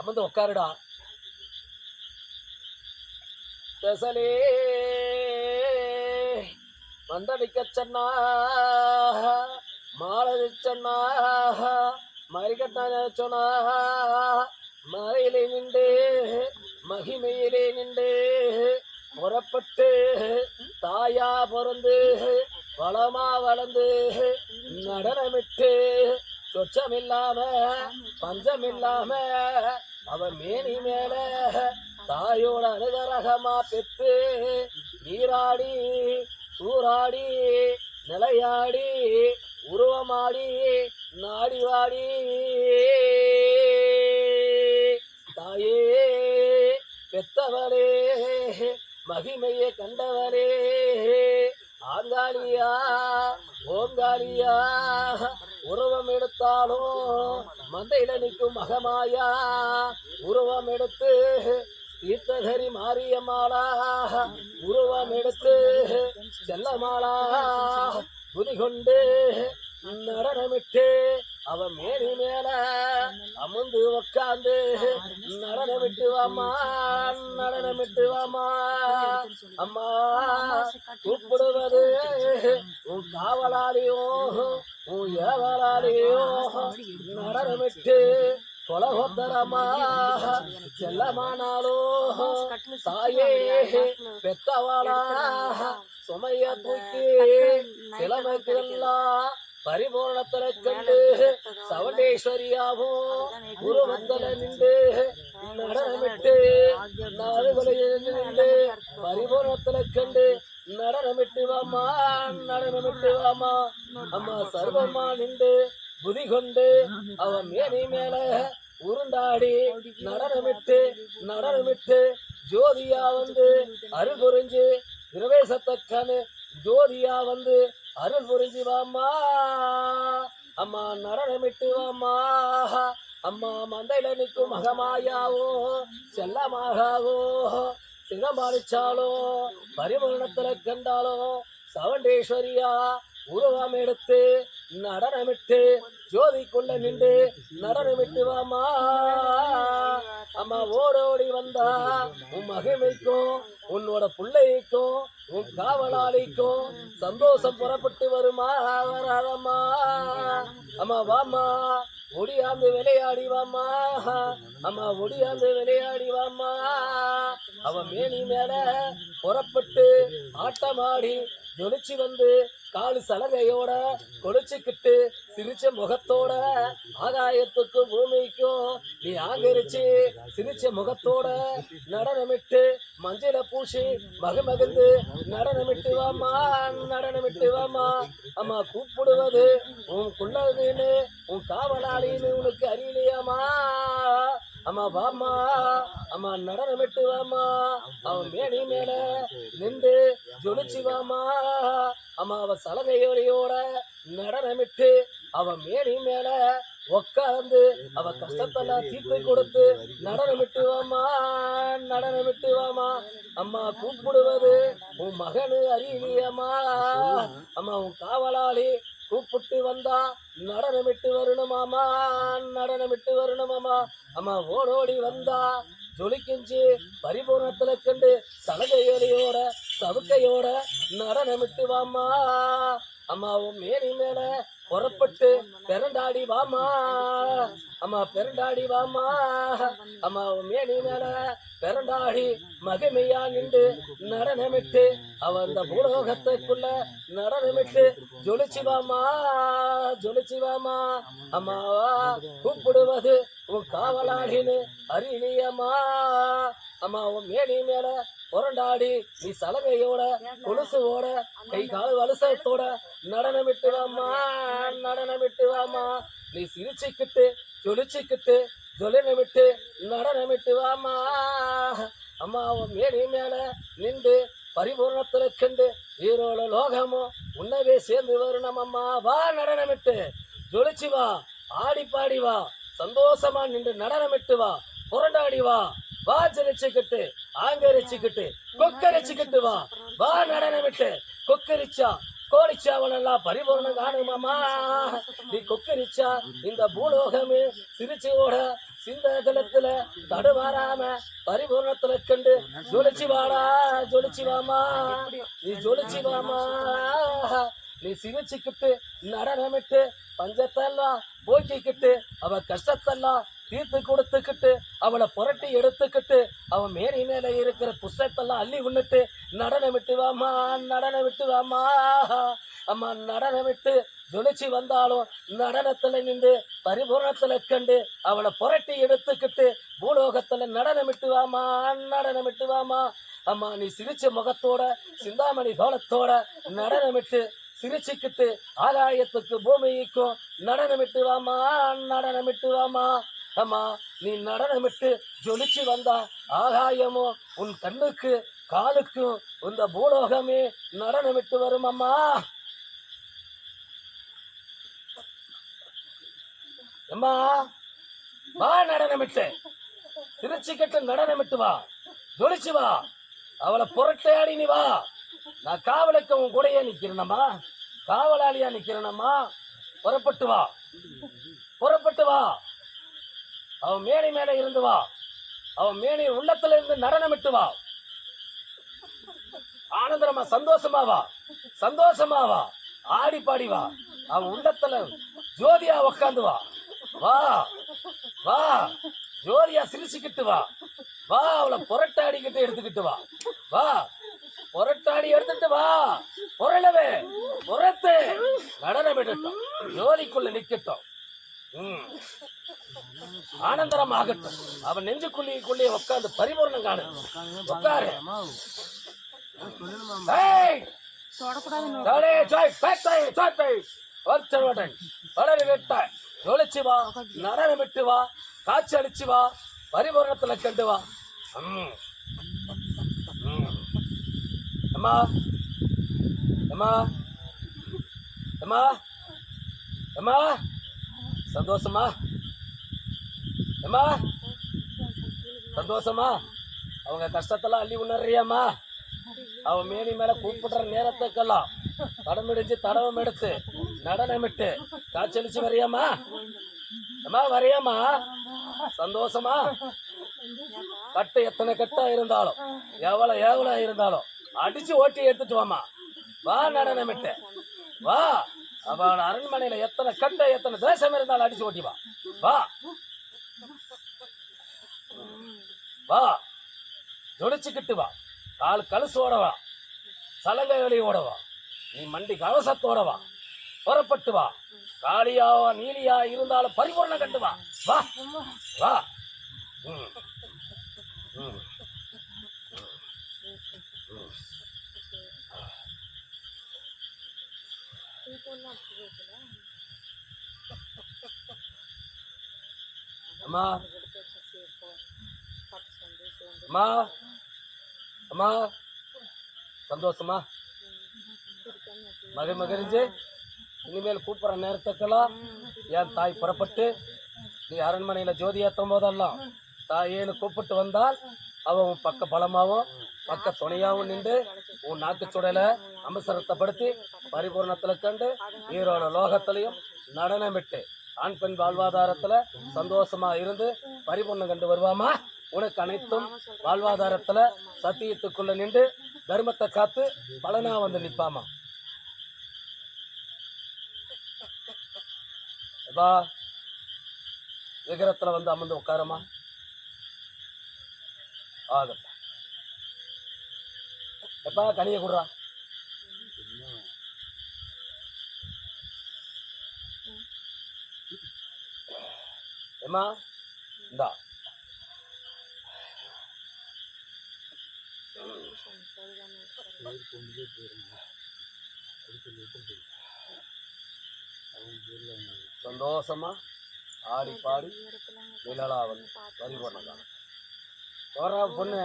அமர்ந்து உட்காருடா. பெசலே மந்தடிக்க சொன்னா மாலை சொன்னா மறிகட்டான சொன்னா மறையிலே நின்று மகிமையிலே நின்று புறப்பட்டு தாயா பிறந்து வளமா வளர்ந்து நடனமிட்டு சொச்சமில்லாம பஞ்சமில்லாம அவன் மேனி மேல தாயோட அனுகரகமா பெற்று நீராடி சூறாடி நிலையாடி உருவமாடி நாடிவாடி. தாயே பெத்தவரே மகிமையை கண்டவரே ஆங்காளியா ஓங்காளியா உருவம் எடுத்தாலும் மந்தையில நிற்கும் மகமாயா. உருவம் எடுத்து தீர்த்தகரி மாரியம்மாளா. உருவம் எடுத்து செல்லமாளா புதிகொண்டு நடனமிட்டு அவ மேனி மேல அமுந்து உக்காந்து நடனமிட்டு வாமா நடனமிட்டு வாமா அம்மா கூப்பிடுவது உன் காவலாளியோ உன் ஏவலாளியோ நடனமிட்டு கொலகோத்தரமா செல்லமானாலோ தாயே பெத்தவாளா சுமைய தூக்கி சிலமைக்கெல்லாம் பரிபூர்ணத்துல கண்டு சவண்டேஸ்வரியாவும் உருவத்தல நின்று நடனமிட்டு நாடுகளில் நின்று பரிபூர்ணத்துல கண்டு நடனமிட்டு வாமா நடனமிட்டு வாமா. அம்மா சர்வமா நின்று புதி கொண்டு அவன் மேனி மேல உருண்டாடி நடனமிட்டு நடனமிட்டு ஜோதியா வந்து அருள் புரிஞ்சு பிரவேசத்தக்கனு ஜோதியா வந்து அருள் புரிஞ்சு வாமா அம்மா நடனமிட்டு வாமா அம்மா மந்தையில நிற்கும் மகமாயாவோ செல்லமாகாவோ சிதமாளிச்சாலோ பரிமரணத்துல கண்டாலோ சவண்டேஸ்வரியா உருவம் எடுத்து நடனமிட்டு ஜோதிக்குள்ள நின்று நடனமிட்டு வாமா. அம்மா ஓடோடி வந்தா உன் மகிமைக்கும் உன்னோட பிள்ளைக்கும் உன் காவலாளிக்கும் சந்தோஷம் புறப்பட்டு வருமா? வராதம்மா. அம்மா வாமா ஒடியாந்து விளையாடி வாமா. அம்மா ஒடியாந்து விளையாடி வாமா. அவன் மேனி மேல புறப்பட்டு ஆட்டமாடி ஜொலிச்சு வந்து காலு சலகையோட கொடிச்சுக்கிட்டு சிரிச்ச முகத்தோட ஆகாயத்துக்கும் பூமிக்கும் நீ ஆகரிச்சு சிரிச்ச முகத்தோட நடனமிட்டு மஞ்சள பூசி மகமகிழ்ந்து நடனமிட்டு வாமா நடனமிட்டு வாமா அம்மா கூப்பிடுவது உன் குள்ளதுன்னு உன் காவலாளின்னு உனக்கு அறியலையாமா அம்மா வாமா அம்மா நடனமிட்டு வாமா அவன் மேனி மேல நின்று ஜொலிச்சு வாமா அம்மா அவ சலகையோடையோட நடனமிட்டு அவ மேனி மேல உக்காந்து அவ கஷ்டத்தெல்லாம் தீர்த்து கொடுத்து நடனமிட்டு வாமா நடனமிட்டு வாமா. அம்மா கூப்பிடுவது உன் மகனு அறியலையம்மா அம்மா உன் காவலாளி கூப்பிட்டு வந்தா நடனமிட்டு வரணுமாமா நடனமிட்டு வரணுமாமா அம்மா ஓடோடி வந்தா ஜொலிக்கிஞ்சு பரிபூர்ணத்துல கண்டு சலகையோட சவுக்கையோட நடனமிட்டு வாமா அம்மாவும் மேனி மேல புறப்பட்டு பிறண்டாடி வாமா அம்மா பிறண்டாடி வாமா. அம்மாவும் மேனி மேல பிறண்டாடி மகிமையா நின்று நடனமிட்டு அவ அந்த பூலோகத்துக்குள்ள நடனமிட்டு ஜொலிச்சு வாமா ஜொலிச்சு வாமா அம்மாவா கூப்பிடுவது உன் காவலாடின்னு அறியலியம்மா அம்மாவும் மேனி மேல புரண்டாடி நீ சலகையோட கொலுசுவோட கை கால வலுசத்தோட நடனமிட்டு வாமா நடனமிட்டு வாமா நீ சிரிச்சுக்கிட்டு ஜொலிச்சுக்கிட்டு ஜொலினமிட்டு நடனமிட்டு வாமா அம்மா உன் மேனி மேல நின்று பரிபூர்ணத்துல கண்டு ஈரோட லோகமும் உன்னவே சேர்ந்து வரணும் அம்மா. வா நடனமிட்டு ஜொலிச்சு வா ஆடி பாடி வா. சந்தோஷமா நின்று நடனமிட்டு வா புரண்டாடி வா. வா ஜெலிச்சுக்கிட்டு ஆங்கரிச்சுக்கிட்டு கொக்கரிச்சுக்கிட்டு வா. வா நடனமிட்டு கொக்கரிச்சா கோடிச்சாவனெல்லாம் பரிபூர்ணம் காணுமாமா நீ கொக்கரிச்சா இந்த பூலோகமே சிரிச்சோட சிந்த ஜலத்துல தடுமாறாம பரிபூர்ணத்துல கண்டு ஜொலிச்சு வாடா ஜொலிச்சு வாமா நீ ஜொலிச்சு வாமா நீ சிரிச்சுக்கிட்டு நடனமிட்டு பஞ்சத்தெல்லாம் போக்கிக்கிட்டு அவ கஷ்டத்தெல்லாம் தீர்த்து கொடுத்துக்கிட்டு அவளை புரட்டி எடுத்துக்கிட்டு அவன் மேரி மேலே இருக்கிற புஷ்டத்தெல்லாம் அள்ளி உண்ணுட்டு நடனமிட்டு வாமா நடனமிட்டு வாமா அம்மா நடனமிட்டு துணிச்சு வந்தாலும் நடனத்துல நின்று பரிபூர்ணத்துல கண்டு அவளை புரட்டி எடுத்துக்கிட்டு பூலோகத்துல நடனமிட்டு வாமா நடனமிட்டு வாமா அம்மா நீ சிரிச்ச முகத்தோட சிந்தாமணி கோலத்தோட நடனமிட்டு சிரிச்சுக்கிட்டு ஆகாயத்துக்கு பூமிக்கும் நடனமிட்டு வாமா நடனமிட்டு வாமா அம்மா நீ நடனமிட்டு ஜொலிச்சு வந்தா ஆகாயமோ? உன் கண்ணுக்கு காலுக்கும் இந்த பூலோகமே நடனமிட்டு வரும் அம்மா அம்மா வா நடனமிட்டு. திருச்சிக்கிட்டு நடனமிட்டு வா. ஜொலிச்சு வா. அவளை புரட்டையாடி நீ வா. நான் காவலுக்கு உன் கூடயே நிக்கிறேனம்மா. காவலாளியா நிக்கிறேனம்மா. புறப்பட்டு வா. புறப்பட்டு வா. அவன் மேடை மேலே இருந்து வா. அவன் மேனி உள்ளத்துல இருந்து நடனமிட்டு வா. ஆனந்தரமா சந்தோஷமா வா. சந்தோஷமா வா. ஆடி பாடி வா. அவன் உள்ளத்துல ஜோதியா உக்காந்து வா. வா. வா. ஜோதியா சிரிச்சுக்கிட்டு வா. வா அவளை புரட்டாடிக்கிட்டு எடுத்துக்கிட்டு வா. வா. புரட்டாடி எடுத்துட்டு வா. புரளவே. புறத்து நடனம் எடுட்டும் ஜோதிக்குள்ள நிக்கட்டும். ஆனந்தரம் ஆகட்டும் அவன் நெஞ்சுக்குள்ளே உட்கார்ந்து பரிபூர்ணம் காணு உட்காரு ஏய்! தடே, ஜாய், பேட்டை, சாட்டை, வர்த்தவடன், வளரி வெட்டாய், ஜொலிச்சு வா நடனம் விட்டு வா காட்சி அடிச்சு வா பரிபூரணத்துல கண்டு வா. ம். ம். அம்மா அம்மா அம்மா அம்மா சந்தோஷமா ஏம்மா சந்தோஷமா அவங்க கஷ்டத்தெல்லாம் அள்ளி உணர்றியாம்மா. அவன் மேனி மேல கூப்பிடுற நேரத்துக்கெல்லாம் தடமடிஞ்சு தடவம் எடுத்து நடனமிட்டு காய்ச்சலிச்சு வரியாமா அம்மா வரையாமா சந்தோஷமா கட்டு எத்தனை கட்டா இருந்தாலும் எவ்வளவு எவ்வளோ இருந்தாலும் அடிச்சு ஓட்டி எடுத்துட்டு வாமா வா நடனமிட்டு. வா. அவன் அரண்மனையில எத்தனை கட்டை எத்தனை தேசம் இருந்தாலும் அடிச்சு ஓட்டி வா. வா. வா. துடிச்சுக்கிட்டு வா. கால் கழுசோட வா. சலங்கை வலியோட வா. நீ மண்டி கவசத்தோட வா. புறப்பட்டு வா. காளியாவா நீலியா இருந்தாலும் பரிபூர்ணம் கண்டு வா. வா. வா. ம். ம். அம்மா. அம்மா அம்மா சந்தோஷமா? மகை மகரிஞ்சு இனிமேல் கூப்பிட்ற நேரத்துக்கெல்லாம் என் தாய் புறப்பட்டு நீ அரண்மனையில் ஜோதி ஏற்றும் போதெல்லாம் தாயேன்னு கூப்பிட்டு வந்தால் அவன் உன் பக்க பலமாகவும் பக்க துணையாகவும் நின்று உன் நாக்கு சுடலை அமசரத்தைப்படுத்தி பரிபூர்ணத்தில் கண்டு ஈரோட லோகத்திலையும் நடனமிட்டு ஆண் பெண் வாழ்வாதாரத்தில் சந்தோஷமாக இருந்து பரிபூர்ணம் கண்டு வருவாமா? உனக்கு அனைத்தும் வாழ்வாதாரத்துல சத்தியத்துக்குள்ள நின்று தர்மத்தை காத்து பலனா வந்து நிப்பாமா? எப்பா விக்கிரத்துல வந்து அமர்ந்து உட்காரமா? ஆகட்டும். எப்பா கனிய குடுறா? ஏமா இந்தா. சந்தோஷமா ஆடி பாடி நிழலாவது வரி பண்ணலாம் பொண்ணு.